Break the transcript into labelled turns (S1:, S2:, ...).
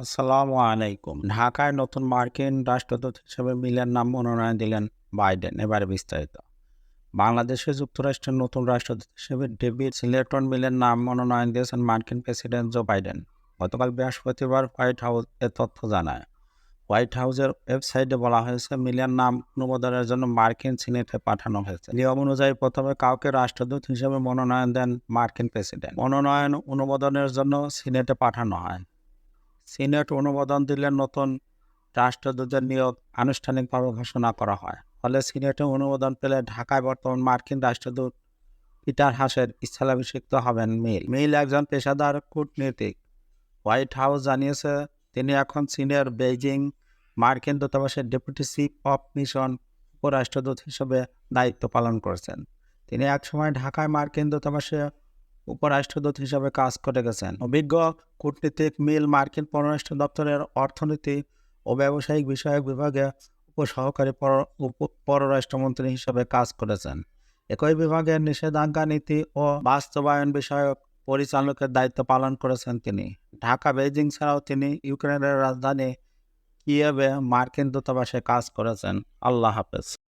S1: আসসালামু আলাইকুম। ঢাকায় নতুন মার্কিন রাষ্ট্রদূত হিসেবে মিলের নাম মনোনয়ন দিলেন বাইডেন। এবারে বিস্তারিত। বাংলাদেশে যুক্তরাষ্ট্রের নতুন রাষ্ট্রদূত হিসেবে ডেভিড সিলেটন মিলের নাম মনোনয়ন দিয়েছেন মার্কিন প্রেসিডেন্ট জো বাইডেন। গতকাল বৃহস্পতিবার হোয়াইট হাউস এ তথ্য জানায়। হোয়াইট হাউসের ওয়েবসাইটে বলা হয়েছে, মিলের নাম অনুমোদনের জন্য মার্কিন সিনেটে পাঠানো হয়েছে। নিয়ম অনুযায়ী প্রথমে কাউকে রাষ্ট্রদূত হিসেবে মনোনয়ন দেন মার্কিন প্রেসিডেন্ট। মনোনয়ন অনুমোদনের জন্য সিনেটে পাঠানো হয়। সিনেট অনুমোদন দিলে নতুন রাষ্ট্রদূতের নিয়োগ আনুষ্ঠানিকভাবে ঘোষণা করা হয়। ফলে সিনেটে অনুমোদন পেলে ঢাকায় বর্তমান মার্কিন রাষ্ট্রদূত পিটার হাসের স্থলাভিষিক্ত হবেন মিল। মিল একজন পেশাদার কূটনীতিক। হোয়াইট হাউস জানিয়েছে, তিনি এখন চীনের বেইজিং মার্কিন দূতাবাসের ডেপুটি চিফ অফ মিশন উপরাষ্ট্রদূত হিসেবে দায়িত্ব পালন করছেন। তিনি একসময় ঢাকায় মার্কিন দূতাবাসে উপরাষ্ট্রদূত হিসেবে কাজ করে গেছেন। অভিজ্ঞ কূটনীতিক মিল মার্কিন পররাষ্ট্র দপ্তরের অর্থনীতি ও ব্যবসায়িক বিষয়ক বিভাগে উপসহকারী পর- উপ- পররাষ্ট্রমন্ত্রী হিসেবে কাজ করেছেন। একই বিভাগের নিষেধাজ্ঞা নীতি ও বাস্তবায়ন বিষয়ক পরিচালকের দায়িত্ব পালন করেছেন তিনি। ঢাকা, বেইজিং ছাড়াও তিনি ইউক্রেনের রাজধানী কিয়েভে মার্কিন দূতাবাসে কাজ করেছেন। আল্লাহ হাফেজ।